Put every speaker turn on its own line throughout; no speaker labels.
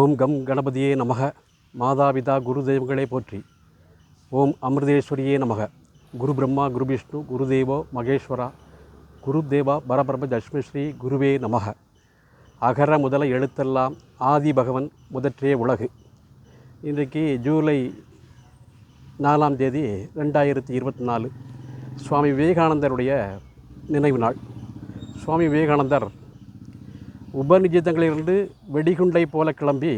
ஓம் come கணபதியே நமக மாதாபிதா குரு தெய்வங்களே போற்றி ஓம் அமிர்தேஸ்வரியே நமக குரு பிரம்மா குரு விஷ்ணு குரு தேவோ மகேஸ்வரா குரு தேவா பரபிரம தஷ்மஸ்ரீ குருவே நமக அகர முதல எழுத்தெல்லாம் ஆதி பகவன் முதற்றே உலகு இன்றைக்கு ஜூலை நாலாம் தேதி ரெண்டாயிரத்தி இருபத்தி நாலு சுவாமி விவேகானந்தருடைய நினைவு நாள் சுவாமி விவேகானந்தர் உபநிஜிதங்களிலிருந்து வெடிகுண்டை போல கிளம்பி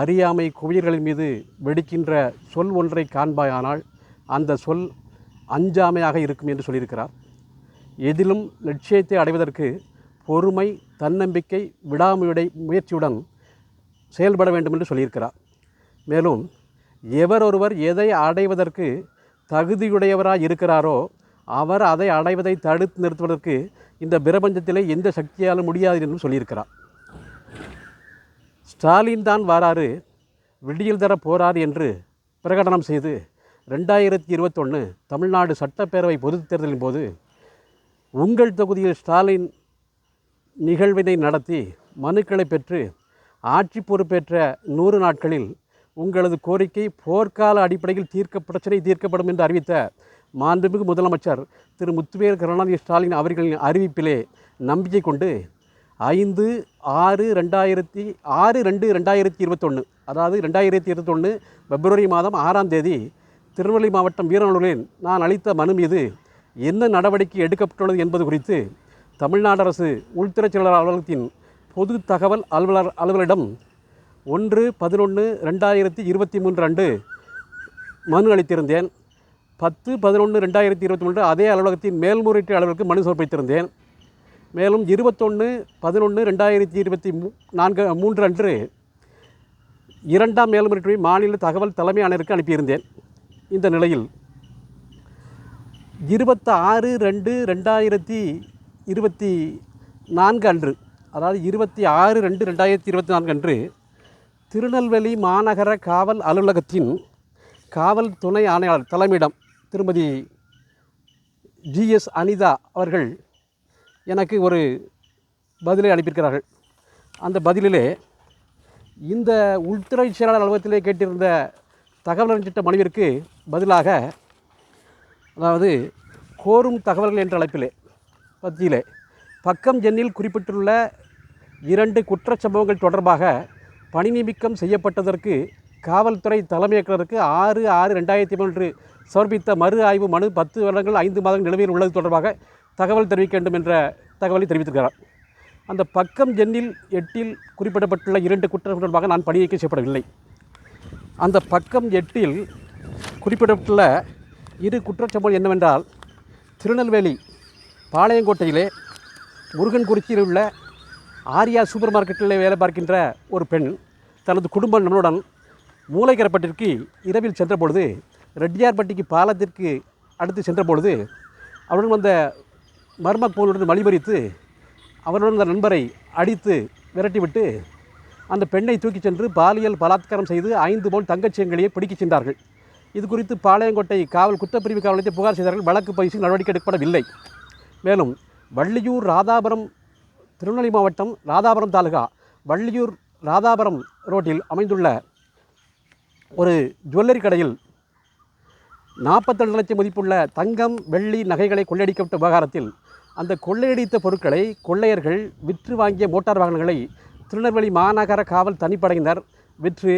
அறியாமை குவியர்களின் மீது வெடிக்கின்ற சொல் ஒன்றை காண்பாயானால் அந்த சொல் அஞ்சாமையாக இருக்கும் என்று சொல்லியிருக்கிறார் எதிலும் லட்சியத்தை அடைவதற்கு பொறுமை தன்னம்பிக்கை விடாமையுடை முயற்சியுடன் செயல்பட வேண்டும் என்று சொல்லியிருக்கிறார் மேலும் எவர் ஒருவர் எதை அடைவதற்கு தகுதியுடையவராக இருக்கிறாரோ அவர் அதை அடைவதை தடுத்து நிறுத்துவதற்கு இந்த பிரபஞ்சத்தில் எந்த சக்தியாலும் முடியாது என்றும் சொல்லியிருக்கிறார் ஸ்டாலின் தான் வாராறு விடியல் தர போறார் என்று பிரகடனம் செய்து ரெண்டாயிரத்தி இருபத்தொன்று தமிழ்நாடு சட்டப்பேரவை பொது தேர்தலின் போது உங்கள் தொகுதியில் ஸ்டாலின் நிகழ்வினை நடத்தி மனுக்களை பெற்று ஆட்சி பொறுப்பேற்ற நூறு நாட்களில் உங்களது கோரிக்கை போர்க்கால அடிப்படையில் தீர்க்க பிரச்சனை தீர்க்கப்படும் என்று அறிவித்த மாண்புமிகு முதலமைச்சர் திரு முத்துவேல் கருணாநிதி ஸ்டாலின் அவர்களின் அறிவிப்பிலே நம்பிக்கை கொண்டு ஐந்து ஆறு ரெண்டாயிரத்தி ஆறு ரெண்டு ரெண்டாயிரத்தி இருபத்தொன்று அதாவது ரெண்டாயிரத்தி இருபத்தொன்று பிப்ரவரி மாதம் ஆறாம் தேதி திருநெல்வேலி மாவட்டம் வீரநல்லூரில் நான் அளித்த மனு மீது என்ன நடவடிக்கை எடுக்கப்பட்டுள்ளது என்பது குறித்து தமிழ்நாடு அரசு உள்துறை செயலாளர் அலுவலகத்தின் பொது தகவல் அலுவலர் அலுவலரிடம் ஒன்று பதினொன்று ரெண்டாயிரத்தி இருபத்தி மூன்று அன்று மனு அளித்திருந்தேன் பத்து பதினொன்று ரெண்டாயிரத்தி இருபத்தி மூன்று அதே அலுவலகத்தின் மேல்முறையீட்டு அலுவலருக்கு மனு சமர்ப்பித்திருந்தேன் மேலும் இருபத்தொன்று பதினொன்று ரெண்டாயிரத்தி இருபத்தி மூ நான்கு மூன்று அன்று இரண்டாம் மேல்முறையீட்டு மாநில தகவல் தலைமை ஆணையருக்கு அனுப்பியிருந்தேன் இந்த நிலையில் இருபத்தாறு ரெண்டு ரெண்டாயிரத்தி இருபத்தி நான்கு அன்று அதாவது இருபத்தி ஆறு ரெண்டு ரெண்டாயிரத்தி இருபத்தி நான்கு அன்று திருநெல்வேலி மாநகர காவல் அலுவலகத்தின் காவல் துணை ஆணையாளர் தலைமையிடம் திருமதி ஜிஎஸ் அனிதா அவர்கள் எனக்கு ஒரு பதிலை அனுப்பியிருக்கிறார்கள் அந்த பதிலிலே இந்த உள்துறை செயலாளர் அலுவலகத்திலே கேட்டிருந்த தகவல் திட்ட மனைவிற்கு பதிலாக அதாவது கோரும் தகவல்கள் என்ற அழைப்பிலே பத்தியிலே பக்கம் ஜென்னில் குறிப்பிட்டுள்ள இரண்டு குற்றச்சம்பவங்கள் தொடர்பாக பணி நியமிக்கம் செய்யப்பட்டதற்கு காவல்துறை தலைமை இயக்குநருக்கு ஆறு ஆறு ரெண்டாயிரத்தி பதினொன்று சமர்ப்பித்த மறு ஆய்வு மனு பத்து வருடங்கள் ஐந்து மாதங்கள் நிலுவையில் உள்ளது தொடர்பாக தகவல் தெரிவிக்க வேண்டும் என்ற தகவலை தெரிவித்திருக்கிறார் அந்த பக்கம் ஜென்னில் எட்டில் குறிப்பிடப்பட்டுள்ள இரண்டு குற்றம் தொடர்பாக நான் பணிநீக்கம் செய்யப்படவில்லை அந்த பக்கம் எட்டில் குறிப்பிடப்பட்டுள்ள இரு குற்றச்சம்பவம் என்னவென்றால் திருநெல்வேலி பாளையங்கோட்டையிலே முருகன்குறிச்சியில் உள்ள ஆரியா சூப்பர் மார்க்கெட்டில் வேலை பார்க்கின்ற ஒரு பெண் தனது குடும்ப நண்பனுடன் மூளைக்கரப்பட்டிற்கு இரவில் சென்றபொழுது ரெட்டியார்பட்டிக்கு பாலத்திற்கு அடுத்து சென்றபொழுது அவருடன் வந்த மர்ம கோளுடன் வழிபறித்து அவருடன் அந்த நண்பரை அடித்து விரட்டிவிட்டு அந்த பெண்ணை தூக்கிச் சென்று பாலியல் பலாத்காரம் செய்து ஐந்து போல் தங்கச்சியங்களையே பிடிக்கச் சென்றார்கள் இது குறித்து பாளையங்கோட்டை காவல் குற்றப்பிரிவு காவலத்தை புகார் செய்தார்கள் வழக்கு பதிவு நடவடிக்கை எடுக்கப்படவில்லை மேலும் வள்ளியூர் ராதாபுரம் திருநெல்வேலி மாவட்டம் ராதாபுரம் தாலுகா வள்ளியூர் ராதாபுரம் ரோட்டில் அமைந்துள்ள ஒரு ஜுவல்லரி கடையில் நாற்பத்தேழு லட்சம் மதிப்புள்ள தங்கம் வெள்ளி நகைகளை கொள்ளையடிக்கப்பட்ட விவகாரத்தில் அந்த கொள்ளையடித்த பொருட்களை கொள்ளையர்கள் விற்று வாங்கிய மோட்டார் வாகனங்களை திருநெல்வேலி மாநகர காவல் தனிப்படையினர் விற்று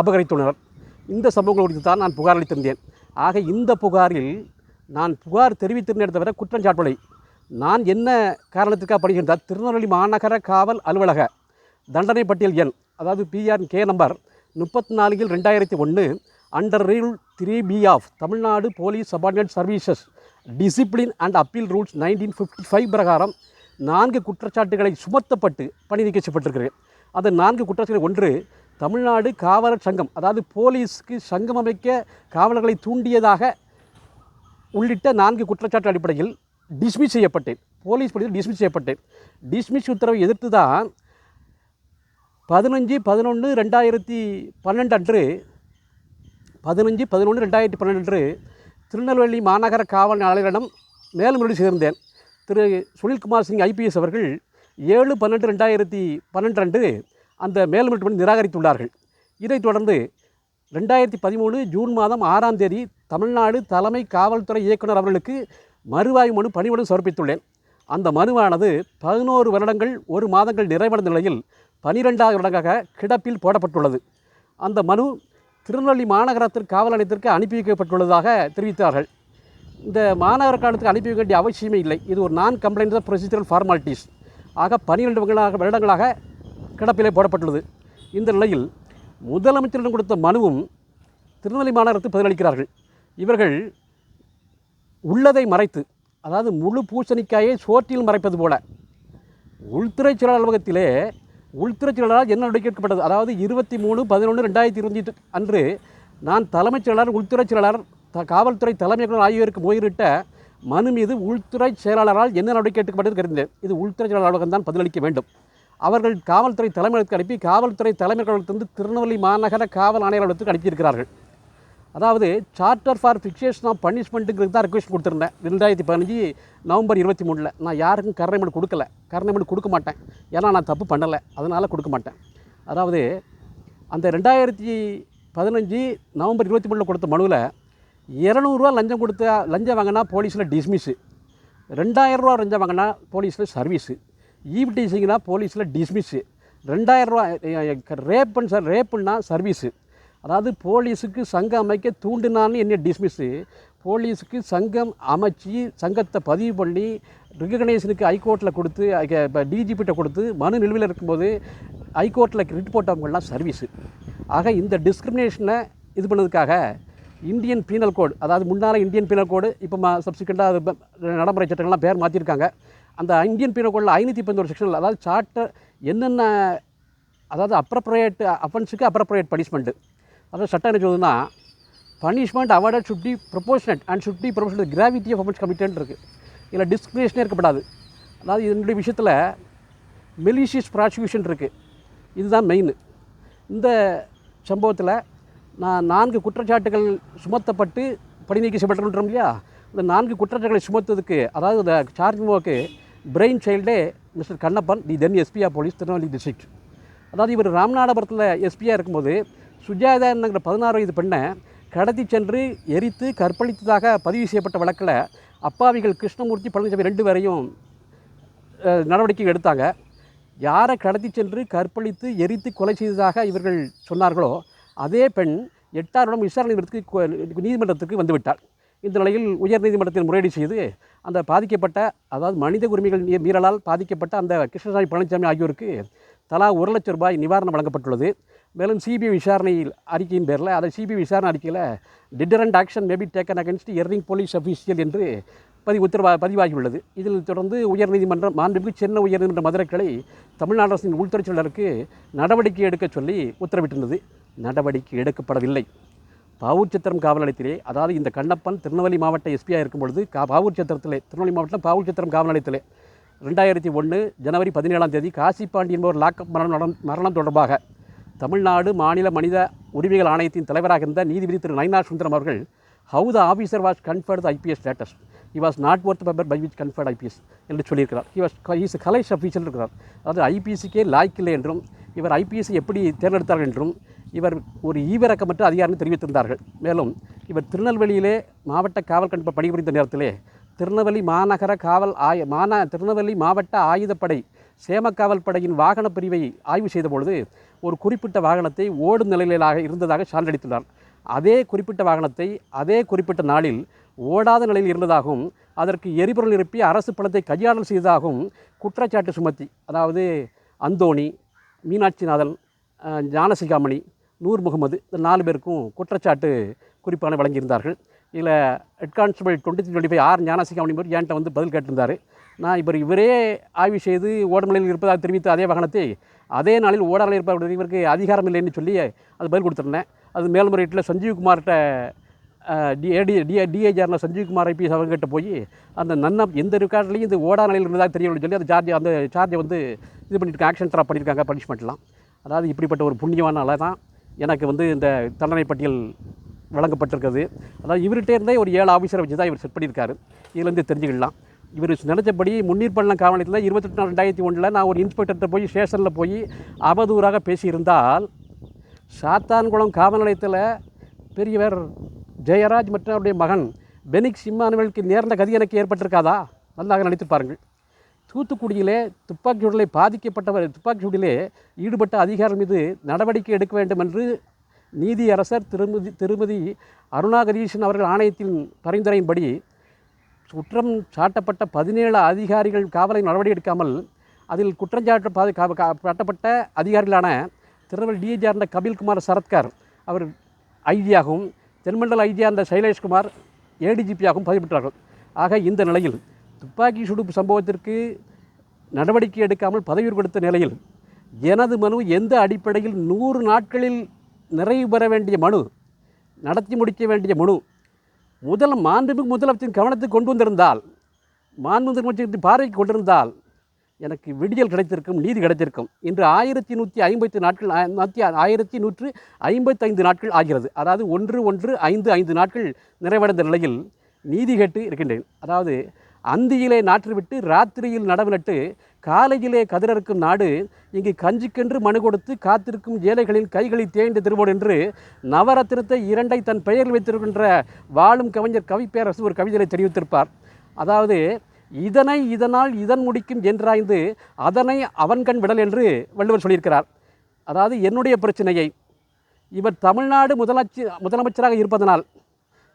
அபகரித்துள்ளனர் இந்த சம்பவங்கள் குறித்து தான் நான் புகார் அளித்திருந்தேன் ஆக இந்த புகாரில் நான் புகார் தெரிவித்திருந்தேன் தவிர குற்றம் நான் என்ன காரணத்துக்காக படுகின்றால் திருநெல்வேலி மாநகர காவல் அலுவலக தண்டனை பட்டியல் எண் அதாவது பிஆர் கே நம்பர் முப்பத்தி நாலில் ரெண்டாயிரத்தி ஒன்று under rule three B of Tamil Nadu police subordinate services discipline and appeal rules nineteen fifty five பிரகாரம் நான்கு குற்றச்சாட்டுகளை சுமத்தப்பட்டு பணி நீக்க செய்யப்பட்டிருக்கிறேன் அது நான்கு குற்றச்சாட்டு ஒன்று தமிழ்நாடு காவலர் சங்கம் அதாவது போலீஸுக்கு சங்கம் அமைக்க காவலர்களை தூண்டியதாக உள்ளிட்ட நான்கு குற்றச்சாட்டு அடிப்படையில் டிஸ்மிஸ் செய்யப்பட்டேன் போலீஸ் பணியில் டிஸ்மிஸ் செய்யப்பட்டேன் டிஸ்மிஸ் உத்தரவை எதிர்த்து தான் பதினஞ்சு பதினொன்று ரெண்டாயிரத்தி பன்னெண்டு அன்று பதினஞ்சு பதினொன்று ரெண்டாயிரத்தி பன்னெண்டு அன்று திருநெல்வேலி மாநகர காவல் ஆணையரிடம் மேல்முறை சேர்ந்தேன் திரு சுனில்குமார் சிங் ஐபிஎஸ் அவர்கள் ஏழு பன்னெண்டு ரெண்டாயிரத்தி பன்னெண்டு அன்று அந்த மேல்முறை நிராகரித்துள்ளார்கள் இதைத் தொடர்ந்து ரெண்டாயிரத்தி பதிமூணு ஜூன் மாதம் ஆறாம் தேதி தமிழ்நாடு தலைமை காவல்துறை இயக்குனர் அவர்களுக்கு மறுவாய்வு மனு பணிமனு சமர்ப்பித்துள்ளேன் அந்த மனுவானது பதினோரு வருடங்கள் ஒரு மாதங்கள் நிறைவடைந்த நிலையில் பனிரெண்டாவது இடங்காக கிடப்பில் போடப்பட்டுள்ளது அந்த மனு திருநெல்வேலி மாநகரத்திற்கு காவல் நிலையத்திற்கு அனுப்பி வைக்கப்பட்டுள்ளதாக தெரிவித்தார்கள் இந்த மாநகர காலத்துக்கு அனுப்பி வைக்க வேண்டிய அவசியமே இல்லை இது ஒரு நான் கம்ப்ளைண்ட் தான் ப்ரொசீஜரல் ஃபார்மாலிட்டிஸ் ஆக பனிரெண்டு வருடங்களாக கிடப்பிலே போடப்பட்டுள்ளது இந்த நிலையில் முதலமைச்சரிடம் கொடுத்த மனுவும் திருநெல்வேலி மாநகரத்துக்கு பதிலளிக்கிறார்கள் இவர்கள் உள்ளதை மறைத்து அதாவது முழு பூசணிக்காயை சோற்றில் மறைப்பது போல உள்துறை செயலாளர் அலுவலகத்திலே உள்துறை செயலாளரால் என்ன நடவடிக்கை அதாவது இருபத்தி மூணு பதினொன்று ரெண்டாயிரத்தி இருபத்தி அன்று நான் தலைமைச் செயலாளர் உள்துறை செயலாளர் த காவல்துறை தலைமை இயக்குநர் ஆகியோருக்கு முயலிட்ட மனு மீது உள்துறை செயலாளரால் என்ன நடவடிக்கை எடுக்கப்பட்டது கருந்தேன் இது உள்துறை செயலாளர்கள் தான் பதிலளிக்க வேண்டும் அவர்கள் காவல்துறை தலைமையகத்துக்கு அனுப்பி காவல்துறை தலைமையகத்திலிருந்து திருநெல்வேலி மாநகர காவல் ஆணையர் அலுவலகத்துக்கு அனுப்பியிருக்கிறார்கள் அதாவது சார்ட்டர் ஃபார் ஃபிக்ஸேஷன் ஆஃப் பனிஷ்மெண்ட்டுங்கிறது தான் ரிக்வஸ்ட் கொடுத்துருந்தேன் ரெண்டாயிரத்தி பதினஞ்சு நவம்பர் இருபத்தி மூணில் நான் யாருக்கும் கருணைமனு கொடுக்கல கருணைமனு கொடுக்க மாட்டேன் ஏன்னா நான் தப்பு பண்ணலை அதனால் கொடுக்க மாட்டேன் அதாவது அந்த ரெண்டாயிரத்தி பதினஞ்சு நவம்பர் இருபத்தி மூணில் கொடுத்த மனுவில் இரநூறுவா லஞ்சம் கொடுத்த லஞ்சம் வாங்கினா போலீஸில் டிஸ்மிஸ்ஸு ரெண்டாயிரரூவா லஞ்சம் வாங்கினா போலீஸில் சர்வீஸு ஈவிடிசிங்கன்னா போலீஸில் டிஸ்மிஸ்ஸு ரெண்டாயிரரூவா ரேப்புன்னு சார் ரேப்புன்னா சர்வீஸு அதாவது போலீஸுக்கு சங்கம் அமைக்க தூண்டினான்னு என்னை டிஸ்மிஸ்ஸு போலீஸுக்கு சங்கம் அமைச்சு சங்கத்தை பதிவு பண்ணி ரிகக்னைசனுக்கு ஹைகோர்ட்டில் கொடுத்து இப்போ டிஜிபிட்ட கொடுத்து மனு நிலுவையில் இருக்கும்போது ஹைகோர்ட்டில் ரிட் போட்டவங்களாம் சர்வீஸு ஆக இந்த டிஸ்கிரிமினேஷனை இது பண்ணதுக்காக இந்தியன் பீனல் கோடு அதாவது முன்னால் இந்தியன் பீனல் கோடு இப்போ மா சப்சிக்வெண்ட்டாக அது நடைமுறை சட்டங்கள்லாம் பேர் மாற்றிருக்காங்க அந்த இந்தியன் பீனல் கோடில் ஐநூற்றி பதினோரு செக்ஷன் அதாவது சார்ட்டர் என்னென்ன அதாவது அப்ரப்ரியேட் அஃபென்ஸுக்கு அப்ரப்ரியேட் பனிஷ்மெண்ட்டு அதாவது சட்டம் என்ன சொல்லுதுன்னா punishment awarded should be proportionate and should be proportional gravity of amount committed இருக்குது இதில் டிஸ்கிரிமினேஷனே இருக்கப்படாது அதாவது இதனுடைய விஷயத்தில் மெலிஷியஸ் ப்ராசிக்யூஷன் இருக்குது இதுதான் மெயின் இந்த சம்பவத்தில் நான் நான்கு குற்றச்சாட்டுகள் சுமத்தப்பட்டு படிநீக்கி செய்யப்பட்டோம் இல்லையா இந்த நான்கு குற்றச்சாட்டுகளை சுமத்ததுக்கு அதாவது இந்த சார்ஜ் மூவாக்கு பிரெயின் சைல்டே mister Kannappan the then SPR police Tirunelveli district அதாவது இவர் ராமநாதபுரத்தில் எஸ்பியாக இருக்கும்போது சுஜாதா என்கிற பதினாறு வயது பெண்ணை கடத்தி சென்று எரித்து கற்பழித்ததாக பதிவு செய்யப்பட்ட வழக்கில் அப்பாவிகள் கிருஷ்ணமூர்த்தி பழனிசாமி ரெண்டு பேரையும் நடவடிக்கை எடுத்தாங்க யாரை கடத்தி சென்று கற்பழித்து எரித்து கொலை செய்ததாக இவர்கள் சொன்னார்களோ அதே பெண் எட்டாரிடம் விசாரணை நீதிமன்றத்துக்கு நீதிமன்றத்துக்கு வந்துவிட்டார் இந்த நிலையில் உயர் நீதிமன்றத்தில் முறையீடு செய்து அந்த பாதிக்கப்பட்ட அதாவது மனித உரிமைகள் மீறலால் பாதிக்கப்பட்ட அந்த கிருஷ்ணசாமி பழனிசாமி ஆகியோருக்கு தலா ஒரு லட்சம் ரூபாய் நிவாரணம் வழங்கப்பட்டுள்ளது மேலும் சிபிஐ விசாரணையில் அறிக்கையின் பேரில் அதை சிபிஐ விசாரணை அறிக்கையில் deterrent action may be taken against erring police official என்று பதிவு உத்தரவா பதிவாகியுள்ளது இதில் தொடர்ந்து உயர்நீதிமன்றம் மாண்புமிகு சென்னை உயர்நீதிமன்ற மதுரை தமிழ்நாடு அரசின் உள்துறை செயலருக்கு நடவடிக்கை எடுக்க சொல்லி உத்தரவிட்டிருந்தது நடவடிக்கை எடுக்கப்படவில்லை பாவூர் சித்திரம் காவல் நிலையத்திலே அதாவது இந்த கண்ணப்பன் திருநெல்வேலி மாவட்ட எஸ்பியாக இருக்கும் பொழுது கா பாவூர் சித்திரத்திலே திருநெல்வேலி மாவட்டம் பாவூர் சித்திரம் காவல் நிலையத்திலே ரெண்டாயிரத்தி ஒன்று ஜனவரி பதினேழாம் தேதி காசிப்பாண்டி என்பவர் லாக்அப் மரணம் மரணம் தொடர்பாக தமிழ்நாடு மாநில மனித உரிமைகள் ஆணையத்தின் தலைவராக இருந்த நீதிபதி திரு நயனா சுந்தரம் அவர்கள் how the officer was conferred the IPS status he was not worth member by which conferred IPS என்று சொல்லியிருக்கிறார் ஹி வாஸ் இஸ் கலைஸ் அஃபீஷியல் இருக்கிறார் அதாவது ஐபிஎஸ்சிக்கே இல்லை என்றும் இவர் ஐபிஎஸ்சி எப்படி தேர்ந்தெடுத்தார்கள் என்றும் இவர் ஒரு ஈவிரக்கமற்ற அதிகாரம் தெரிவித்திருந்தார்கள் மேலும் இவர் திருநெல்வேலியிலே மாவட்ட காவல் கண்காணிப்பு பணிபுரிந்த நேரத்திலே திருநெல்வேலி மாநகர காவல் ஆய மாநா திருநெல்வேலி மாவட்ட ஆயுதப்படை சேமக்காவல் படையின் வாகன பிரிவை ஆய்வு செய்தபொழுது ஒரு குறிப்பிட்ட வாகனத்தை ஓடும் நிலையிலாக இருந்ததாக சான்று அடித்துள்ளார் அதே குறிப்பிட்ட வாகனத்தை அதே குறிப்பிட்ட நாளில் ஓடாத நிலையில் இருந்ததாகவும் அதற்கு எரிபொருள் நிரப்பி அரசு பணத்தை கையாடல் செய்ததாகவும் குற்றச்சாட்டு சுமத்தி அதாவது அந்தோணி மீனாட்சிநாதன் ஞானசிகாமணி நூர் முகமது இந்த நாலு பேருக்கும் குற்றச்சாட்டு குறிப்பான வழங்கியிருந்தார்கள் இதில் head constable twenty three twenty five R Gnanasigamani பேர் ஏன்ட்ட வந்து பதில் கேட்டிருந்தார் நான் இப்போ இவரே ஆய்வு செய்து ஓடமலையில் இருப்பதாக தெரிவித்த அதே வாகனத்தை அதே நாளில் ஓடாமலையில் இருப்பவர் இவருக்கு அதிகாரம் இல்லைன்னு சொல்லி அது பதில் கொடுத்துருந்தேன் அது மேல்முறையீட்டில் சஞ்சீவ்குமார்கிட்ட டி ஏடி டிஏ டிஏஜிஆர்னா சஞ்சீவ்குமார் ஐபிஎஸ் அவங்ககிட்ட போய் அந்த நன்ன எந்த ரெக்கார்ட்லையும் இது ஓடா நிலையில் இருந்ததாக தெரியும் சொல்லி அந்த சார்ஜ் அந்த சார்ஜை வந்து இது பண்ணியிருக்காங்க ஆக்ஷன் ட்ராப் பண்ணியிருக்காங்க பனிஷ்மெண்ட்லாம் அதாவது இப்படிப்பட்ட ஒரு புண்ணியமான அலை தான் எனக்கு வந்து இந்த தண்டனை பட்டியல் வழங்கப்பட்டிருக்கிறது அதாவது இவர்கிட்டே இருந்தே ஒரு ஏழு ஆஃபீஸரை வச்சு தான் இவர் செட் பண்ணியிருக்காரு இதுலேருந்து தெரிஞ்சுக்கலாம் இவர் நினச்சபடி முன்னீர்பள்ளம் காவல் நிலையத்தில் இருபத்தெட்டு நாள் ரெண்டாயிரத்தி ஒன்றில் நான் ஒரு இன்ஸ்பெக்டர்கிட்ட போய் ஸ்டேஷனில் போய் அவதூறாக பேசியிருந்தால் சாத்தான்குளம் காவல் நிலையத்தில் பெரியவர் ஜெயராஜ் மற்றும் அவருடைய மகன் பெனிக் சிம்மானுவலுக்கு நேர்ந்த கதி எனக்கு ஏற்பட்டிருக்காதா நல்லாக நடித்து பாருங்கள் தூத்துக்குடியிலே துப்பாக்கி சூடலை பாதிக்கப்பட்டவர் துப்பாக்கி சூடிலே ஈடுபட்ட அதிகாரம் மீது நடவடிக்கை எடுக்க வேண்டும் என்று நீதியரசர் திருமதி திருமதி அருணாகரீஷன் அவர்கள் ஆணையத்தின் பரிந்துரையின்படி குற்றம் சாட்டப்பட்ட பதினேழு அதிகாரிகள் காவலை நடவடிக்கை எடுக்காமல் அதில் குற்றஞ்சாட்டு பாது சாட்டப்பட்ட அதிகாரிகளான திருநெல்வேலி டிஐ சார்ந்த கபில்குமார் சரத்கார் அவர் ஐஜியாகவும் தென்மண்டல இருந்த சைலேஷ்குமார் ஏடிஜிபியாகவும் பதிவு பெற்றார்கள் ஆக இந்த நிலையில் துப்பாக்கி சுடுப்பு சம்பவத்திற்கு நடவடிக்கை எடுக்காமல் பதவி கொடுத்த நிலையில் எனது மனு எந்த அடிப்படையில் நூறு நாட்களில் நிறைவு பெற வேண்டிய மனு நடத்தி முடிக்க வேண்டிய மனு முதல் மாண்புமிகு முதலமைச்சரின் கவனத்தை கொண்டு வந்திருந்தால் மாண்புமிகு முதலமைச்சரின் பார்வைக்கு கொண்டிருந்தால் எனக்கு விடியல் கிடைத்திருக்கும் நீதி கிடைத்திருக்கும் இன்று ஆயிரத்தி நூற்றி ஐம்பத்தி நாட்கள் நூற்றி ஆயிரத்தி நூற்று ஐம்பத்தைந்து நாட்கள் ஆகிறது அதாவது ஒன்று ஒன்று ஐந்து ஐந்து நாட்கள் நிறைவடைந்த நிலையில் நீதி கேட்டு இருக்கின்றேன் அதாவது அந்தியிலே நாற்று விட்டு ராத்திரியில் நடவு நட்டு காலையிலே கதிரறுக்கும் நாடு இங்கு கஞ்சிக்கென்று மனு கொடுத்து காத்திருக்கும் ஏழைகளின் கைகளை தேய்ந்து திருவோடு என்று நவரத்தினத்தை இரண்டை தன் பெயரில் வைத்திருக்கின்ற வாழும் கவிஞர் கவிப்பேரரசு ஒரு கவிதையை தெரிவித்திருப்பார் அதாவது இதனை இதனால் இதன் முடிக்கும் என்றாய்ந்து அதனை அவன்கண் விடல் என்று வள்ளுவர் சொல்லியிருக்கிறார் அதாவது என்னுடைய பிரச்சனையை இவர் தமிழ்நாடு முதலமைச்சி முதலமைச்சராக இருப்பதனால்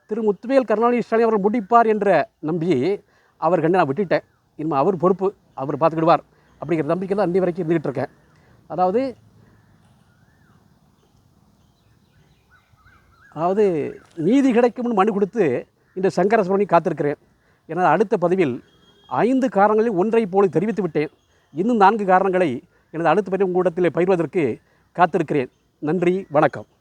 திரு முத்துவேல் கருணாநிதி ஸ்டாலின் அவர்கள் முடிப்பார் என்ற நம்பி அவர் கண்டு நான் விட்டுட்டேன் இனிமேல் அவர் பொறுப்பு அவர் பார்த்துக்கிடுவார் அப்படிங்கிற நம்பிக்கை தான் அந்த வரைக்கும் இருந்துகிட்டு இருக்கேன் அதாவது அதாவது நீதி கிடைக்கும்னு மனு கொடுத்து இந்த சங்கரசுவரனை காத்திருக்கிறேன் எனது அடுத்த பதிவில் ஐந்து காரணங்களில் ஒன்றை போல தெரிவித்து விட்டேன் இன்னும் நான்கு காரணங்களை எனது அடுத்த பதிவு உங்களிடத்தில் பயிர்வதற்கு காத்திருக்கிறேன் நன்றி வணக்கம்